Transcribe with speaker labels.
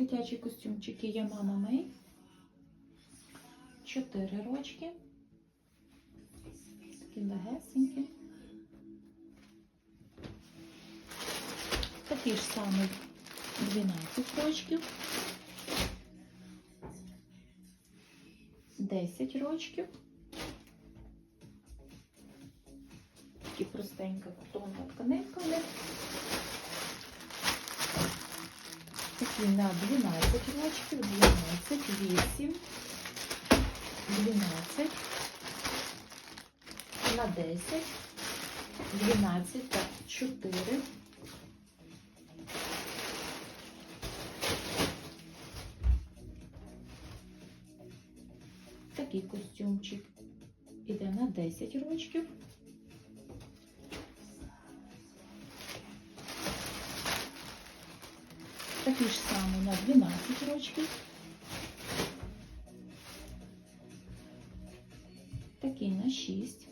Speaker 1: Дитячі костюмчики я мама Мей. Чотири рочки. Такі легесенькі. Такі ж самі 12 рочків. 10 рочків. Такі простенька тонка тканинка. Такі на 12 рочків, 12, 8, 12, на 10, 12 та 4. Такий костюмчик іде на 10 рочків. Такий ж самий на 12 рочків. Такий на 6.